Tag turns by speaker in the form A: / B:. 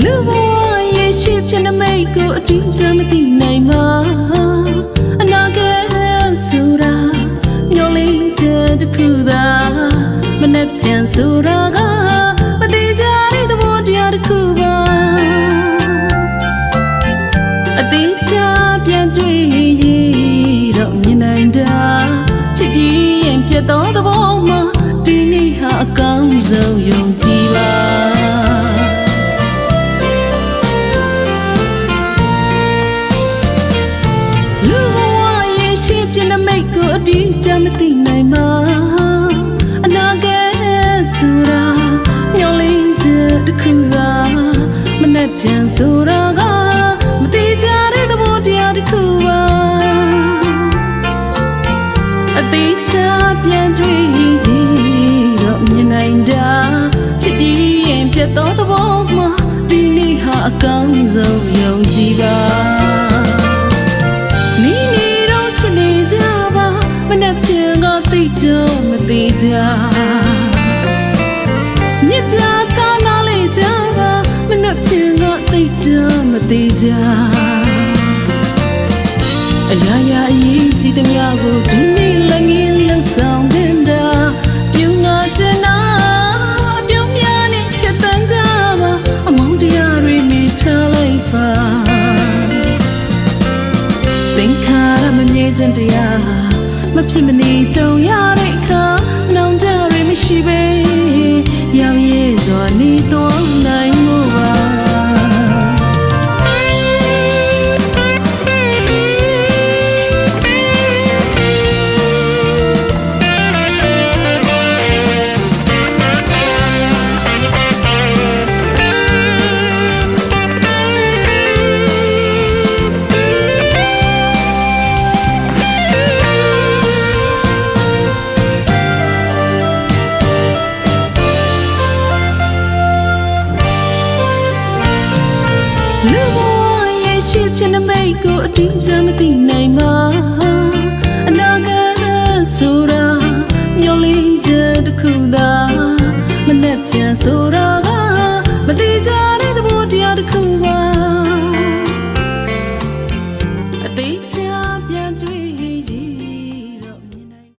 A: လူဘဝရဲ့ရှိဖြစ်နေမိတ်ကိုအတိအကျမသိနိုင်ပါအနာဂတ်ဆိုတာမျောလင်းတဲ့တစ်ခုသာမနှက်ပြန်ဆိုတာကမတိကြတဲ့သဘောတရားတစ်ခုပါအတိအကျပြန်တွေ့ရတော့မြင်နိုင်တာချစ်ပြီးရင်ပြတ်သောသဘောမှာဒီနေ့ဟာအကောင်းဆုံးယုံ လူဘဝရဲ့ရှိပြနေမိတ်ကိုအတိအကျမသိနိုင်ပါအနာဂတ်ဆိုတာမျောလင်းချက်တစ်ခုသာမနှက်ပြန်ဆိုတာကမတိကြတဲ့သဘောတရားတစ်ခုပါအတိအကျပြန်တွေ့ရတော့မြင်နိုင်တာဖြစ်ပြီးရင်ပြတ်သောသဘောမှာဒီနေ့ဟာအကောင်းဆုံးယုံကြည်ပါ မသိကြမြစ်တာထားနာလေးကြပါမနှက်ဖြန်ကသိတော့မသိကြအရာရာအရေးကြီးသမျှကိုဒီနေ့လည်းငင်းလှဆောင်တဲ့တာပြုံးငါတင်နာအပြုံးများနဲ့ဖြတ်တန်းကြပါအမောင်တရားတွေနေထားလိုက်ပါသင်္ခါရမမြဲခြင်းတရားမဖြစ်မနေကြုံရတဲ့အခါနောင်တ ရမ လူဘဝရဲ့ရှေ့ဖြစ်နမိတ်ကိုအတိအကျမသိနိုင်မှာအနာဂတ်ဆိုတာမျောလင်းချက်တစ်ခုသာမနှက်ပြန်ဆိုတာကမတိကြ